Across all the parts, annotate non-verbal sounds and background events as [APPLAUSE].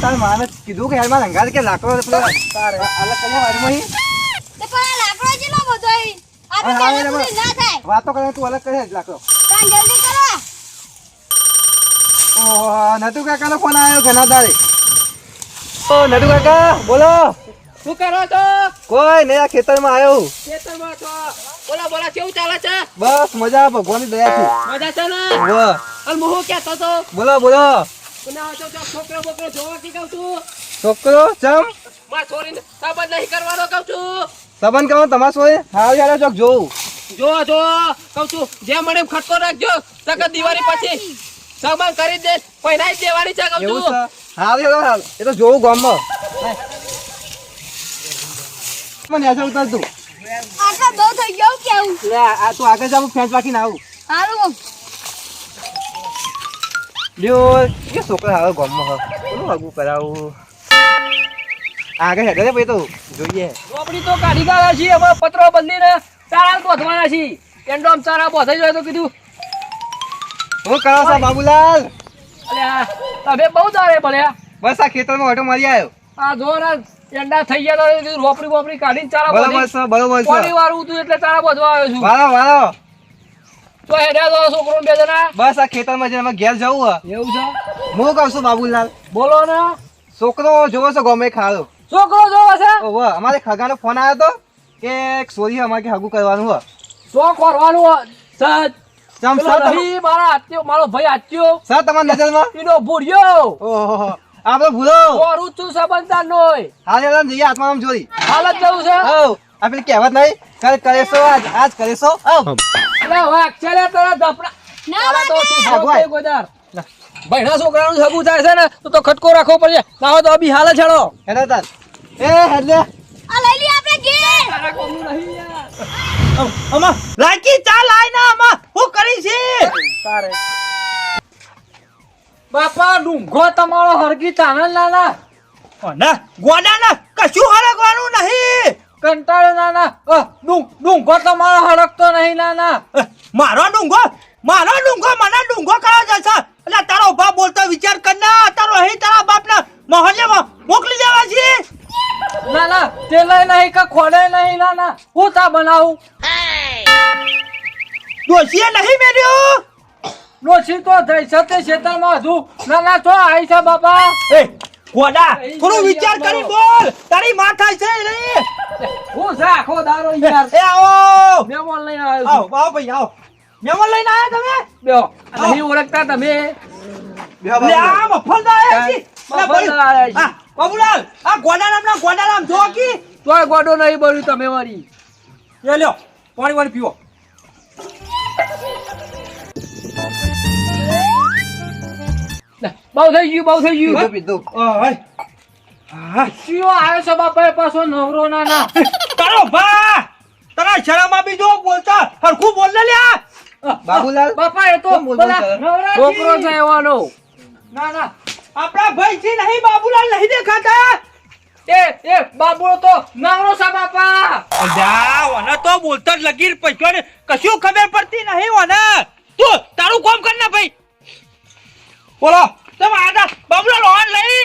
તાર માને કીધું કે હેરમાં રંગાર કે લાકડો પેલો? તાર અલગ કરીને વાડીમાં. તે પણ આ લાકડો ચેલો બધો આપણે હા, કહેવા હા, સુધી ના થાય. વાતો કરે તું અલગ કરે લાકડો. તાન જલ્દી કરો. ઓહો કાકાનો ફોન આવ્યો ઘણા દાડે? ઓ નટુ કાકા બોલો. શું કરો છો? કોઈ નહીં આ ખેતરમાં આવ્યો ખેતરમાં છો? બોલા બોલા કેવું ચાલે છે? બસ મજા ભગવાનની દયાથી. મજા છે ને? વાહ અલ હું કે તો તો બોલો બોલો. આ તો છોકરો બોકરો જોવા કી કહું છું. છોકરો ચમ? માં છોરીને સાબત નહીં કરવાનો કહું છું. સંબંધ કહો તમાર સોય હાલ યાર ચોક જોઉં. જો જો કહું છું જે મને ખટકો રાખજો. તક દિવાળી પછી સબન કરી દે પહેરાઈ દેવાની છે કહું છું? હાલ એ તો જોવું ગામમાં. મને યાદ ઉતર તું. આટલા બહુ થઈ ગયું કેવું? લે આ તું આગળ જા હું વાગીને આવું. હારું લ્યો કે છોકરા હવે ગામમાં હ. કોનું આગું કરાવું? આગળ હેડે ભાઈ તો જોઈએ. તો કાઢી છીએ હવે પત્રો બંધીને ચારા બોધવાના છીએ. એન્ડો આમ ચારા બોધાઈ જાય તો કીધું. હું કરો છો બાબુલાલ? તમે બહુ દાડે ભલ્યા બસ આ ખેતરમાં ઓટો મારી આવ્યો આ જો ને એંડા થઈ ગયા તો રોપડી બોપડી કાઢીને ચારા બરોબર છે બરોબર છે. વાળું હતું એટલે ચારા બોધવા આવ્યો છું. વાળો વાળો. તો હેડા દો છોકરો બે જણા. બસ આ ખેતરમાં જઈને અમે ઘેર જવું હે એવું છે? હું કહું છું બાબુલાલ. બોલો ને. છોકરો જોવો છો ગમે ખાડો. છોકરો જોવો છે? ઓહો અમારે ખગાનો ફોન આવ્યો તો કે એક સોરી અમારે હગું કરવાનું હે શો કરવાનું સજ ચમ પેલો સર મારા આત્યો મારો ભાઈ હાથ્યો સર તમારી નજરમાં? ઈનો ભૂર્યો. ઓહો આપણે ભૂલો? ઓરું છું સંબંધદાર નોય? હાલે લન જઈએ આમ જોઈ હાલ જ જવું છે. હવ. આપણે કહેવત નહીં કર કરેશો આજ આજ કરેશો. હવ. એટલે વાક છે લે તારા ધપડા ના હા. છે ગોદાર ભાઈના છોકરાનું સગું થાય છે ને તો તો ખટકો રાખવો પડશે ના તો અભી હાલ હેડો હેડો તાર. એ હેડલે આ લઈ લઈએ આપણે ઘેર તારા કોમનું નહીં યાર. આમાં લાગી ચા લાય ના આમાં હું કરી છે? તારે. બાપા ડુંગો તમારો હરગી તાનલ નાના ના. ગોડા ના કશું હરગવાનું નહીં. કંટાળો નાના ડુંગો તમારો હરકતો નહીં નાના મારો ડુંગો મારો ડુંગો મને ડુંગો કરો જશે એટલે તારો બાપ બોલતો વિચાર કર ના તારો અહીં તારા બાપના મહોલ્લામાં મોકલી દેવા છે ના તેલય નહીં કે ખોડે નહીં નાના હું તા બનાવું? ડોશીએ નહીં મેળ્યો? લોસી તો થઈ સતે તે ખેતરમાં હતું ના તો આવી છે બાપા. એ ગોડા થોડું વિચાર કરી બોલ. તારી માં થાય છે રે. હું છે આખો દારો યાર. એ આવો. મેમોલ લઈને આવ્યો આવો આવો ભાઈ આવો. મેમોલ લઈને આવ્યા તમે? બે બેહો નહીં ઓળખતા તમે. લે આ મફલદા આયા છે બાબુલાલ આ ગોડા નામના ગોડા જો કી. તોય ગોડો નહીં બળ્યું તમે મારી એ લ્યો પાણી વાળી પીવો. બહુ થઈ ગયું બહુ થઈ ગયું. પીધું હા કયો આવ્યો છે બાપા એ પાછો નવરો નાના. તારો ભા! તારા શરમ આપી જો બોલતા હરખું બોલ ને લ્યા. બાબુલાલ બાપા એ તો બોલ બોલ નવરા છોકરો છે એવાનો. ના ના. આપણા ભાઈ છે નહીં બાબુલાલ નહીં દેખાતા. એ એ બાબુલો તો નાનો સા બાપા. અલ્યા ઓને તો બોલતો જ લગીર પૈસો ને. કશું ખબર પડતી નહીં ઓને. તું તારું કામ કર ને ભાઈ. બોલો તમે આદા બાબુલાલ ઓન લઈ.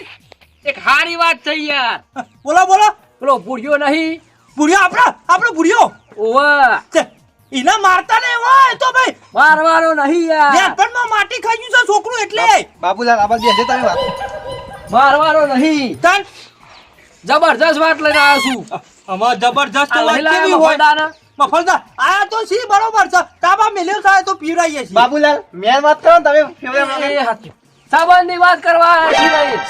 એક હારી વાત છે યાર. બોલો બોલો. બોલો બુડિયો નહીં. બુડિયો આપણો આપણો બુડિયો ઓવા. ઈને મારતા નહીં હોય તો ભાઈ. મારવાનો નહીં યાર. નેપણમાં માટી ખાઈ ગયું છે છોકરું એટલે. બાબુલાલ આબાદ બેસે તમે વાત. મારવાનો નહીં. તન. જબરજસ્ત વાત લઈને આવ્યો છું. અમાર જબરજસ્ત વાત કેવી હોય? મફલદા આ તો સી બરોબર છે. તાબા મેલ્યો થાય તો પીવડાઈએ છે બાબુલાલ મેં વાત કરો ને તમે. સંબંધની વાત કરવા.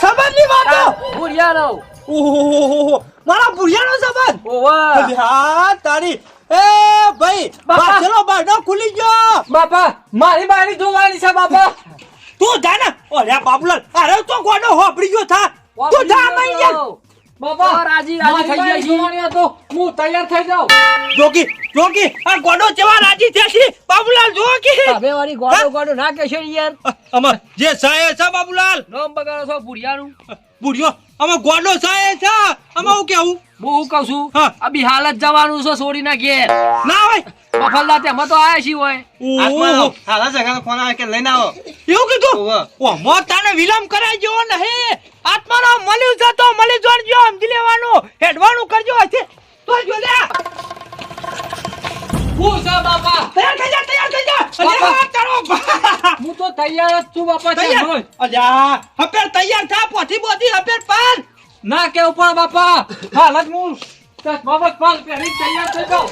સંબંધની વાત ભૂરિયાનો. ઓહો મારા ભુરિયાનો સંબંધ? ઓવા. હા તારી એ ભાઈ બાપા. બાજરો બારનો ખુલી ગયો. બાપા મારી બારી જોવાની છે બાપા. તું જા ને. ઓરે બાબુલાલ અરે તો ગોડો હોપડી ગયો થા. તું જા નહીં યાર બાપા રાજી રાજી થઈ જાય જોવાની તો હું તૈયાર થઈ જાઉં. જોગી જોગી આ ગોડો ચેવા રાજી થયા છે? બાબુલાલ જોગી. તમે વાળી ગોડો ગોડો ના કે છે યાર. અમાર જે સાહેબ છે બાબુલાલ. નામ બગાડો છો ભૂરિયાનું. બુઢિયો અમે ગોડો સાય છે. અમે હું કેવું? હું હું કહું છું? આ બિહાલ જ જવાનું છે સોડીના ઘેર. ના હોય. મફલદા તેમાં તો આયા છી હોય? આત્માનો ઓહો, હાલા જગાનો ફોન આવે કે લઈને આવો. એવું કીધું? ઓ મો મોતાને વિલંબ કરાય જેવો હે આત્માનો મળ્યું છે તો મળી જોડજો સમજી લેવાનું. હેડવાનું કરજો હશે તો જો લે હું છે બાપા. તૈયાર થઈ જા તૈયાર થઈ જા. અલ્યા તારો હું તો તૈયાર જ છું બાપા તૈયાર. અલ્યા હપેર તૈયાર થા પોથી બોધી હપેર પાન ના કેવું પણ બાપા. હાલ જ હું ચશ્મા બસમા પહેરી તૈયાર થઈ જાઉં.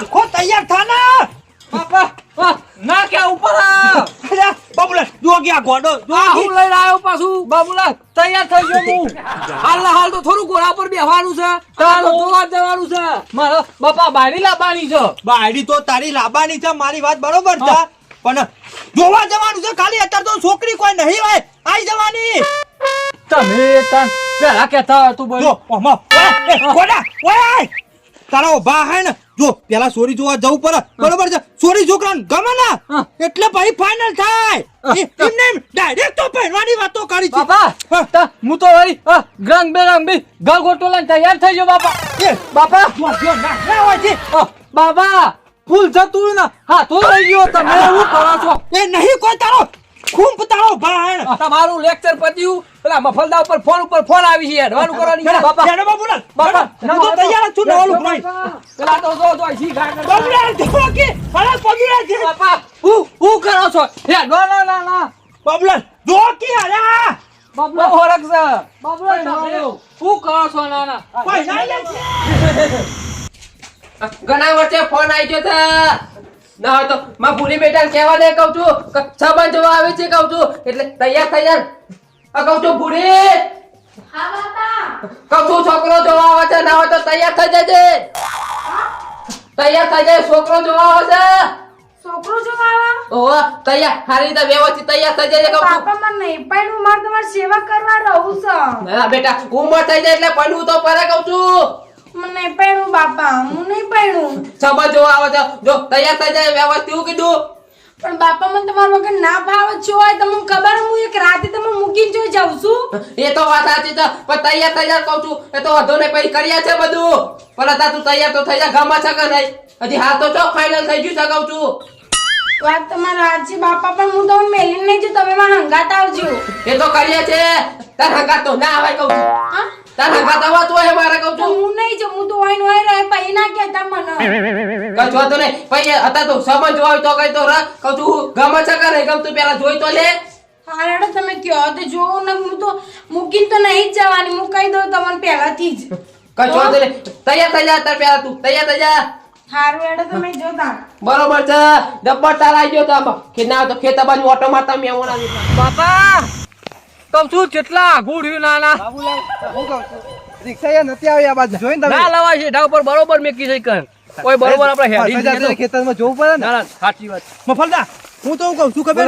આખો તૈયાર થા ને બાપા ના કેવું પણ બાબુલા જો ગયા ગોડો જો હું લઈને આવ્યો પાછું. બાબુલા તૈયાર થઈ ગયો હું. હાલ હાલ તો થોડું ઘોડા પર બેહવાનું છે. તાર જોવા જવાનું છે. મારે બાપા બાયરી લાવવાની છે. બાયડી તો તારી લાબાની છે મારી વાત બરોબર છે. પણ જોવા જવાનું છે ખાલી અત્યારે તો છોકરી કોઈ નહીં હોય. આઈ જવાની. તમે પેલા કેતા તું બોલ. જો ઓય, ગોડા ઓય આય. તારા ઊભા હે ને જો પેલા સોરી જોવા જવું પડે. બરોબર છે? સોરી છોકરાને ગમે ને. હા. એટલે ભાઈ ફાઇનલ થાય. એમને ડાયરેક્ટ તો પહેરવાની વાતો કરી છે. બાપા હું. તો વળી આ, રંગ બેરંગ બી ગોટો તૈયાર થઈ ગયો બાપા. એ, બાપા. જો, જો, ના, ના હોય છે. બાબા ફૂલ જતું ને તો લઈ ગયો તમે [LAUGHS] હું કરો છો. એ નહીં કોઈ તારો ખૂંપ તારો ભાણ. તમારું લેક્ચર પત્યું. પેલા મફલદા ઉપર ફોન ઉપર ફોન આવી છે હેડવાનું કરવાની છે બાપા. હેડો બાબુલાલ બાપા હું તો તૈયાર છું ને ઓલું ભાઈ. પેલા તો જો જો સી ગાય કરે. જો કે હાલા પગી છે બાપા હું હું કરો છો? હે ના ના ના ના. બાબુલાલ જો કે અરે બાબલો હોરક છે. બાબલો હું કરો છો ના ના? કોઈ ના લે છે ઘણા વર્ષે ફોન આવી ગયો છે. ના હોય તો માં ભૂલી બેટા કહેવા દે કહું છું. ક- જોવા આવે છે કહું છું. એટલે તૈયાર તૈયાર. આ કહું છું ભૂલી કહું છું છોકરો જોવા આવે છે ના હોય તો તૈયાર થઈ જજે. તૈયાર થઈ જાય છોકરો જોવા આવે છે. છોકરો જો આવા? ઓહો તૈયાર. સારી રીતે વ્યવસ્થિત તૈયાર થઈ જાય કહું છું. મને નહીં પણ હું મારે તમારી સેવા કરવા રહું છું. ના બેટા ઉંમર થઈ જાય એટલે પડવું તો પડે કહું છું. મને નહીં બાપા હું નહીં પહેણું સંબંધ જોવા આવે છે. જો તૈયાર થઈ જાય વ્યવસ્થિત હું કીધું. પણ બાપા મને તમારા વગર ના ભાવ છો તમને ખબર હું એક રાતે તમે મૂકીને જોઈ જાઉં છું. એ તો વાત સાચી છે. પણ તૈયાર તૈયાર કહું છું. એ તો વધુ ને પછી કર્યા છે બધું. પણ અત્યારે તું તૈયાર તો થઈ જા ગમા છે કે નહીં? હજી હા તો ચો ફાઇનલ થઈ ગયું છે કહું છું. વાત તમારા હાચી બાપા પણ હું તમને મેલીને નહીં જો તમે મારા હંગાત આવજો એ તો કર્યા છે તાર હંગાત તો ના આવે કહું છું. હા? તાર હંગાત આવતું હોય મારે કહું છું. હું નહીં જો તો ઓઈન ઓઈ રહે પછી ના કહેતા મને કઈ જોતો નહીં. પછી અત્યારે તો સમજ હોય તો કઈ તો રહ કહું છું ગમે છે કે નહીં ગમતું પેલા જોઈ તો લે. હા તમે કહો તો જોવો ને હું તો મૂકીને તો નહીં જ જવાની. હું કહી દઉં તમને પહેલાથી જ. કઈ તો નહીં. તૈયાર થઈ જા તાર પેલા તું. તૈયાર થઈ જા. હારું તમે જોતા. બરોબર છે. ડબ્બર તારા આવી ગયો તો કે ના તો ખેતર બાજુ ઓટો મારતા મેં ઓણા બાપા! કહું શું કેટલા ગુડ્યું નાના. બાબુલાલ હું કહું છું રિક્ષા નથી આવી આ બાજુ જોઈને તમે ના લવાય છે ઢા ઉપર બરોબર મેકી છે કન કોઈ બરોબર આપણે હેડી ખેતરમાં જોવું પડે ને? ના ના સાચી વાત. મફલદા હું તો કહું છું ખબર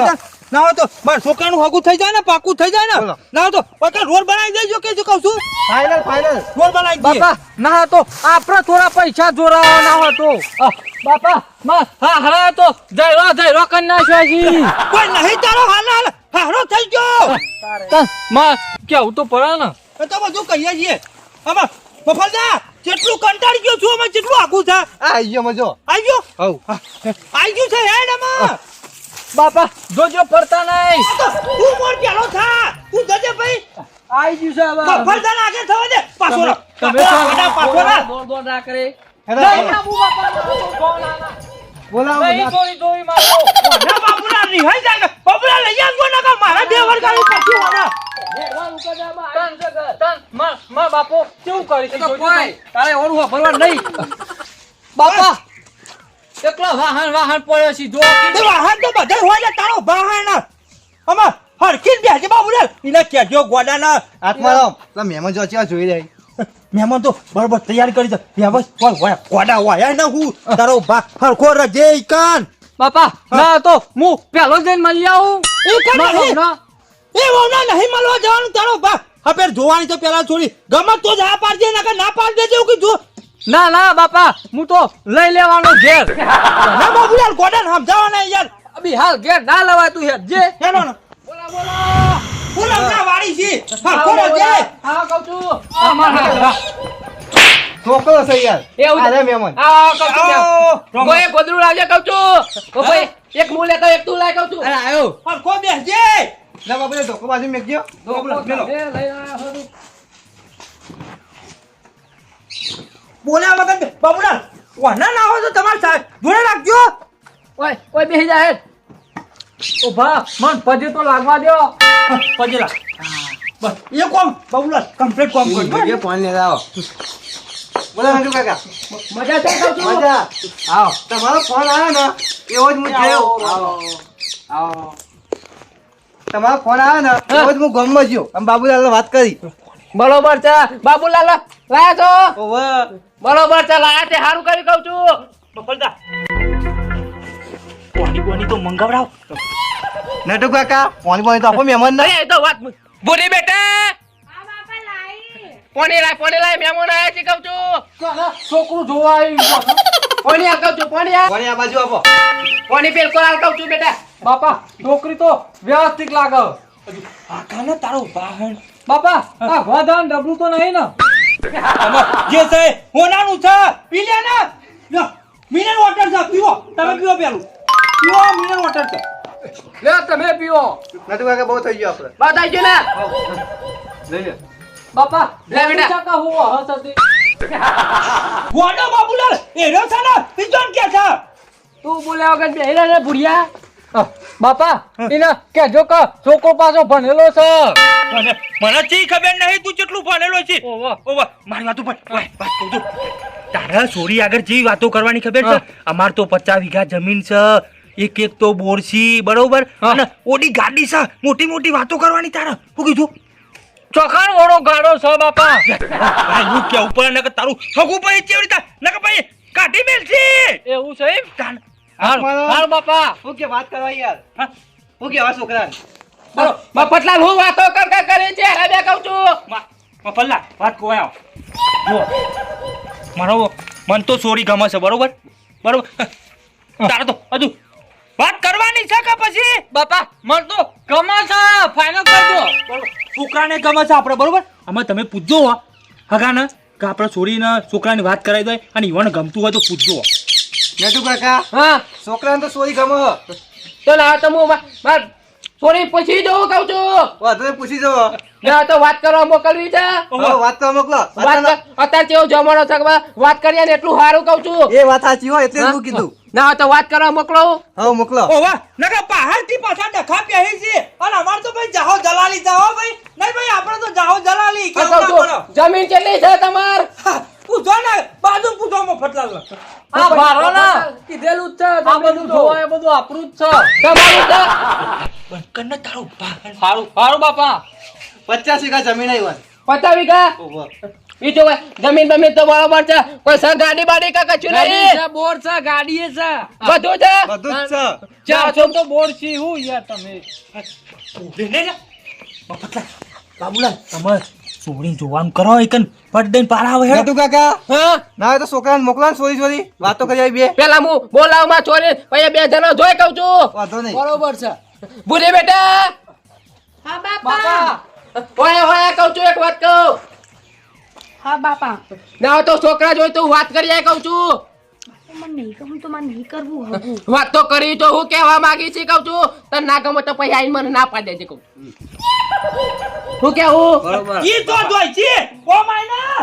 ના હોય તો માર છોકરાનું હગું થઈ જાય ને પાકું થઈ જાય ને? ના તો પછી રોડ બનાવી દેજો કે શું કહું છું? ફાઇનલ ફાઇનલ રોડ બનાવી દઈએ. બાપા ના તો આપણે થોડા પૈસા જોરાવાના હોય તો. બાપા માં હા હા તો જય રો જય રો કન્યા કોઈ નહીં તારો હાલ હાલ. હારો થઈ ગયો માં કેવું તો પડે ને એ તો બધું કહીએ છીએ આમાં મફલદા કેટલું કંટાળી ગયો છું અમે કેટલું આખું છે આ આઈ ગયો મજો ગયો હવ ગયું છે હેડ આમાં બાપા જોજો પડતા નહીં આ તું મોર પેલો થા તું જજે ભાઈ આઈ ગયું છે હવે. મફલદા આગળ થવા દે પાછો તમે પાછો રા. દોડ દોડ ના કરે હેડો, બાપા, ફોન તો ના, ના. બોલાવો નહીં બધા. દોડી દોડી મારો ના બાબુલા રિહાઈ જાય ને. બાબુલા લઈ આવજો ને કા મારા બે વરગાડી પછી વાળા. બાપા એકલા વાહન વાહન પડ્યો છે જો વાહન તો બધાય હોય ને તારો વાહન. આમાં હરખી જ બેસે બાબુલાલ. એને ગોડા ગોડાના આત્મારામ પેલા મહેમાન જો છે જોઈ રહી મહેમાન તો બરોબર તૈયારી કરી દે વ્યવસ્થિત હોય હોય કોડા હોય. ના હું તારો ભા હરખો રજે કાન. બાપા ના તો હું પેલો જઈને મળી આવું. એ કાન ના. એ વહુના નહીં મળવા જવાનું તારો ભા હવે જોવાની તો પેલા છોડી. ગમત તો જ હા પાડજે નકર ના પાડ દેજે કે કીધું. ના ના બાપા હું તો લઈ લેવાનો ઘેર. ના બાબુલાલ ગોડાને સમજાવવાના યાર. અભી હાલ ઘેર ના લેવાય તું હેડ જે. હેલો ના બોલા બોલા. ફૂલ હમણાં વાળી છે. હા હરખો રહેજે. હા કહું છું. અમાર હા. છોકરો છે યાર. એવું. અરે મહેમાન. આવો, કહું છું કોઈ ગોદડું લાવજે કહું છું. ઓ ભાઈ એક હું લેતો એક તું લાય કહું છું. અરે આયો હરખો બેસજે. ના બાપુ ધોકો બાજુ મેકજો બાબુલાલ, મેલો. એ, લઈ આવો, બોલ્યા વગર બાપુડા વાના ના હોય તો તમારે સાહેબ જોડે રાખજો. ઓય ઓય બેહી જા ઓ ઊભા મન પજે તો લાગવા દ્યો. પજેલા. બસ. એ કોમ? બાબુલાલ કમ્પ્લીટ કોમ કરજો મેકજો ફોન લેતા આવો. બોલો મંજુ કાકા. મજા છે છું મજા. આવો. તમારો ફોન આવ્યો ને એવો જ હું થયો આવો તમારો ફોન આવ્યો ને એવો જ હું ગમમાં જ્યો આમ બાબુલાલ વાત કરી. બરોબર છે. બાબુલાલ લાયા છો? બરોબર છે. લાયા તે સારું કરી કહું છું. બફલતા કોની કોની તો મંગાવડાવ. નટુ કાકા? પાણી પાણી તો આપો મહેમાન ને. એ તો વાત બોલી બેટા! હા બાપા લાઈ પોણી લાય પોણી લાય મહેમાન આયા છે કહું છું. છોકરું જોવા આવ્યું પોણી આ કહું છું પોણી આ ફોન આ બાજુ આપો. પોણી કહું છું બેટા. બાપા છોકરી તો વ્યવસ્થિત લાગે. તારો વાહન બાપા આ ગોધાન ડબલું તો નહીં ને? જે છે હોનાનું છે. પી લે ને મિનરલ વોટર છે. પીવો તમે પીવો પેલું. પીવો મિનરલ વોટર છે. લે તમે પીઓ. નટુ કાકા બહુ થઈ ગયો આપણે. વાત આવી ગયો લે બાપા લે બેટા. ગોડો બાબુલાલ એરો છે ને? પીજોન કે છે? તું બોલ્યા વગર બેહીને ને ભુરિયા. બાપા એને કેજો કે છોકો પાછો ભણેલો છે. મને મને ચી ખબર નહીં તું કેટલું ભણેલો છે? ઓહો. ઓહો મારી વાતો પર ઓય વાત કહું છું. તારા છોરી આગળ જે વાતો કરવાની ખબર છે? અમાર તો પચાસ વીઘા જમીન છે. એક એક તો બોરસી બરોબર? અને ઓડી ગાડી સા મોટી મોટી વાતો કરવાની તારા. હું કીધું ચોખાણ ઓળો ગાડો છે બાપા. ભાઈ હું કે ઉપર નક તારું હગું ભાઈ ચેવડી તા નક ભાઈ કાઢી મેલ છે એવું છે એમ? તાન હાલ હાલ બાપા. હું કે વાત કરવા યાર? હું. કે કેવા છોકરા? બરો મફતલાલ હું વાતો કર કર કરે છે હવે બે કહું છું. મફતલાલ, વાત આવ. જુઓ. મારો મન તો સોરી ગમે છે બરોબર? બરોબર? તારે તો હજુ વાત કરવાની છે કે પછી? બાપા મન તો ગમે છે. ફાઇનલ કરજો છોકરાને ગમે છે આપણે બરોબર? આમાં તમે પૂછજો હો. હગાને કે આપણે છોરીને છોકરાની વાત કરાવી દો અને ઈવન ગમતું હોય તો પૂછજો. નટુ કાકા હા. છોકરાને તો સોરી ગમે હે. તો ના તો માર સોરી પૂછી જવું કઉ છું. વાંધો પૂછી જવો. ના તો વાત કરવા મોકલવી છે. વાત કરવા મોકલો. અત્યારે કેવો જમાનો છે વાત કરીએ ને એટલું સારું કઉ છું. એ વાત સાચી હોય એટલે હું? કીધું. ના તો વાત કરવા મોકલો. હા મોકલો. ઓ વાહ નકા પહાડથી પાછા ડખા પહેરી છે. અને અમાર તો ભાઈ જાહો જલાલી જાહો ભાઈ. નહીં ભાઈ આપણે તો જાહો જલાલી છું. જમીન કેટલી છે તમાર. પૂછો ને બાજુ પૂછો મફતલાલ આ ભારો ના કીધેલું જ છે આ બધું જોવા બધું આપણું જ છે. તમારું છે? કન્ન તારો ભાઈ સારું સારું બાપા. પચાસ વીઘા જમીન આવી પચાસ વીઘા? જો ભાઈ, જમીન બમીન તો બરોબર છે. કોઈ સર ગાડી બાડી કા કશું નહીં? બોર છે ગાડી છે. બધું છે? બધું છે. ચાર છો? તો બોર છે હું યાર તમે. ઉભે ને જા. મફતલાલ તમે સોરી જોવાનું કરો એકન. પટ દઈને પાર આવે હે. તું કાકા? હા? ના હોય તો છોકરાને મોકલો ને સોરી સોરી વાતો કરી આવી બે. પેલા હું બોલાવમાં છોરી પછી બે જણા જોઈ કહું છું. વાંધો નહીં. બરોબર છે. ભૂલી બેટા. હા બાપા. ઓય ઓય કહું છું એક વાત કહું. હા બાપા. ના તો છોકરા જોઈ તો હું વાત કરી કહું છું. મને નહીં ગમતું તો મને નહીં કરવું હગું વાત તો કરી તો હું કહેવા માંગી છે કહું છું. તને ના ગમે તો પછી આઈને મને ના પાડી દેજે કહું. હું કેવું બરોબર. ઈ તો જોઈ છે ઓ માયના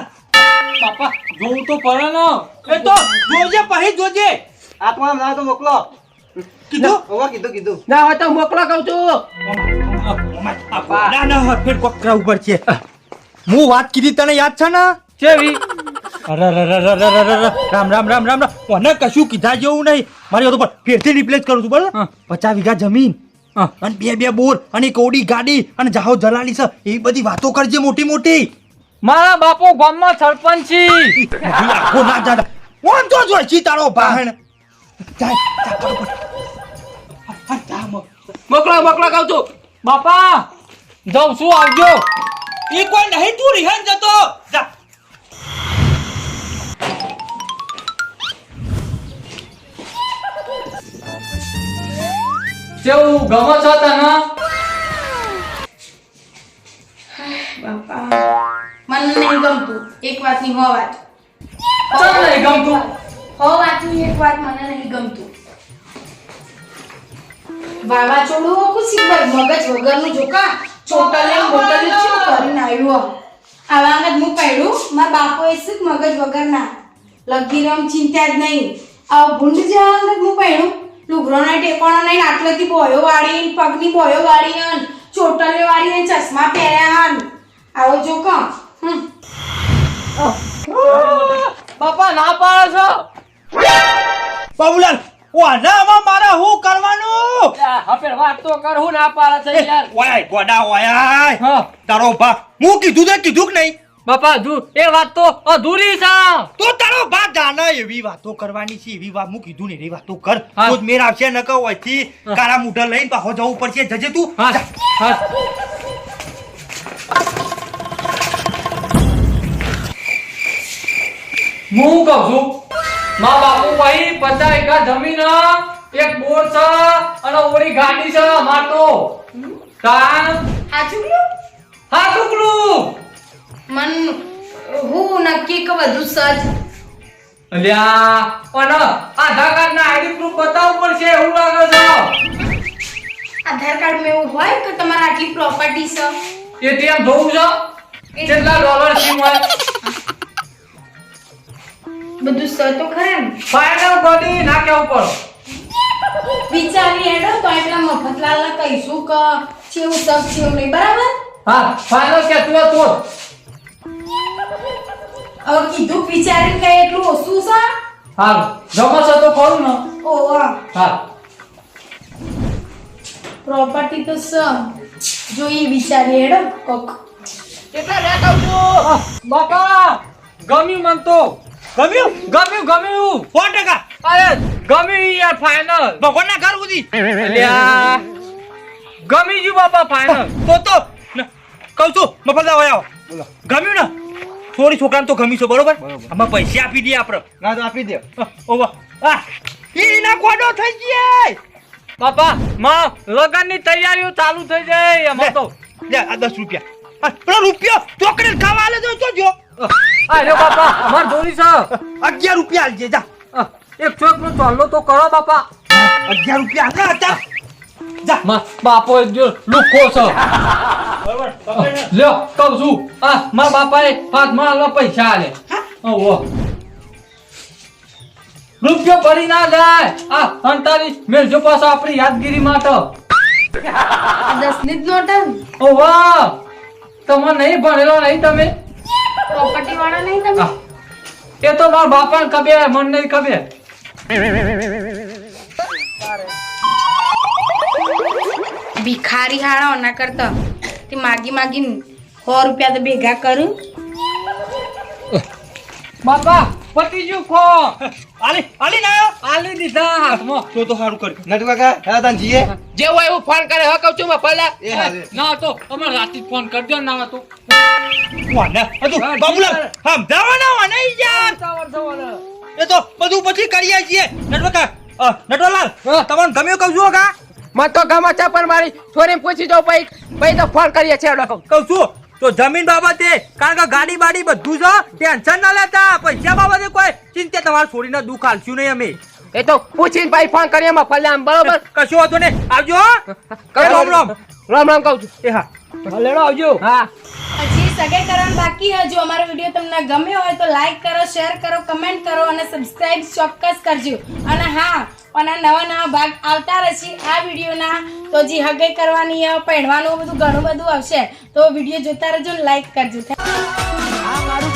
બાપા જોવું તો પડે ને. એ તો જોજે પછી જોજે. આત્મા ના તો મોકલો. કીધું? ઓવા કીધું કીધું. ના હોય તો મોકલો કહું છું. ના ના ફેર કોક ઉપર છે. હું વાત કીધી તને યાદ છે ને? કેવી? અરે. રામ રામ રામ રામ રામ. મને કશું કીધા જેવું નહીં. મારી પણ ફેરથી રિપ્લેસ કરું છું બરાબર? પચાસ વીઘા જમીન. અને બે બે બોર અને એક ગાડી અને જાહો જલાલી છે એવી બધી વાતો કરજે મોટી મોટી. મારા બાપો ગામમાં સરપંચ છે. આખો ના જાડા કોણ તો જોઈ છી તારો ભાણ જા જા બરોબર હા, જા મ. મોકલો મોકલો કહું છું. બાપા જાઉં છું આવજો. એ કોઈ નહીં તું રિહાન જતો. જા. કેવું ગમો છો તને બાપા મને નહીં ગમતું એક વાતની હો વાત નહીં ગમતું? હો વાતની એક વાત મને નહીં ગમતું. વાવાઝોડું ખુશી પર મગજ વગરનું જોકા. ચોટલે બોટલે શું કરીને આવ્યો. આવા આગળ હું પડ્યું મારા બાપોએ શું મગજ વગરના. લગીરમ ચિંતા જ નહીં. આ ભૂંડ જેવા આગળ હું પડ્યું લુગરોના ટેકોણો નહીં આટલેથી બોયો વાળી પગની બોયો વાળી હન ચોટલે વાળી ચશ્મા પહેર્યા હન. આવો જો કમ. બાપા ના પાડો છો. બાબુલાલ વાનામાં મારે શું કરવાનું? હવે વાત તો કર હું ના પાડે છે યાર. ઓય ગોડા ઓય હા. તારો ભા હું કીધું તે કીધું કે નહીં? બાપા એ વાત તો અધૂરી છે. તો તારો બા દાના એવી વાતો કરવાની છે એવી વાત હું કીધું ને એવી વાતો કર. હા. તો જ મેર આવશે ન કહો અહીંથી કાળા મૂઢા લઈને પાછો જવું પડશે. જજે તું. હા. હા. હું કહું છું? મા બાપુ ભાઈ બધા એક જમીન એક બોર છે અને ઓરી ગાડી છે મારતો. તાન આ ચૂકલું? હા ટુકડું મન હું નક્કી કે બધું સચ અલ્યા અને આધાર કાર્ડ ના આઈડી પ્રૂફ બતાવવું પડશે એવું લાગે છે. આધાર કાર્ડમાં એવું હોય કે તમારા આટલી પ્રોપર્ટી છે. એટીએમ જોવું છો? કેટલા ડોલર છે મળે બધું સ તો ખરા ને. ફાઇનલ બની ના કેવું પડો? વિચારી હેડો તો એટલા મફતલાલ ના કહીશું કે છેવું સબ છેવું નહીં બરાબર? હા ફાઇનલ કે તું તો હવે કીધું વિચારીને કે એટલું ઓછું છે? હા જમા છો તો ખરું ને? ઓ હા. પ્રોપર્ટી તો સ જોઈએ વિચારી હેડો કોક. કેટલા રેટ આવજો બાપા ગમ્યું મન તો. ગમ્યું? ગમ્યું ગમ્યું. સો ટકા. અરે ગમ્યું યાર ફાઈનલ ભગવાનના ઘર અલ્યા. ગમી ગયું બાપા ફાઈનલ તો તો. ન, કહું છું મફલદા હોય આવો. ગમ્યું ને? સોરી છોકરાને તો ગમી છો બરોબર? આમાં પૈસા આપી દે આપણે. ના તો આપી દે. ઓવા. આ ગોડો થઈ ગયા બાપા માં લગનની તૈયારીઓ ચાલુ થઈ જાય એમાં તો લે આ દસ રૂપિયા. પેલો રૂપિયો ચોકડી ખાવા આલે તો જોજો અરે બાપા માર દોરી છે. અગિયાર રૂપિયા આલજે જા. એક ચોક નો ચાલો તો કરો બાપા. અગિયાર રૂપિયા હતા. જા માં બાપો જો લુખો છે. લ્યો કહું છું. આ મારા બાપાએ હાથમાં આલવા પૈસા આલે. ઓહો. રૂપિયો ભરી ના જાય. આ અંતારી મેલજો પાછો આપણી યાદગીરી માટે. દસ જ નોટ ઓહો. તમે નહીં ભણેલો નહીં તમે? પ્રોપર્ટી વાળા નહીં તમે? એ તો મારા બાપાને ખબર મન નહીં ખબર. ભિખારી હાળો ના કરતા. તે માગી માગી સો રૂપિયા તો ભેગા કરું. બાપા પતી ગયું ખો. આલી આલી ના આલી દીધા હાથમાં. તો તો સારું કર. નટવા કા હા તાન જીએ જે હોય એવું ફોન કરે હા કહું છું મફતલા પહેલા ના તો અમારે રાતે ફોન કરજો ના તો. વાના હજુ બાબુલા સમજાવવાના વાના ઈ યાર એ તો બધું પછી કરીએ છીએ. નટવકા કા નટવાલાલ તમને ગમ્યું કહું છું કા? મત તો ગમે છે પણ મારી છોરીને પૂછી દઉં ભાઈ ભાઈ તો ફોન કરીએ છે એવડો કહું છું તો જમીન બાબતે કારણ કે ગાડી બાડી બધું છે ટેન્શન ના લેતા પૈસા બાબતે કોઈ ચિંતા તમારે છોડીને દુઃખ હાલશું નહીં અમે. એ તો પૂછીને ભાઈ ફોન કરીએ મફતલા આમ બરોબર? કશું હતું ને આવજો રામ રામ. રામ રામ કહું છું. એ હા લેડો આવજો. હા. સગાઈ કરવાનું બાકી હજુ. અમારો વીડિયો તમને ગમ્યો હોય તો લાઈક કરો શેર કરો કમેન્ટ કરો અને સબસ્ક્રાઇબ ચોક્કસ કરજો. અને હા, અને નવા નવા ભાગ આવતા રહેશે આ વિડીયોના. તો જે હગાઈ કરવાની પહેરવાનું બધું ઘણું બધું આવશે. તો વીડિયો જોતા રહેજો ને લાઈક કરજો. આ મારું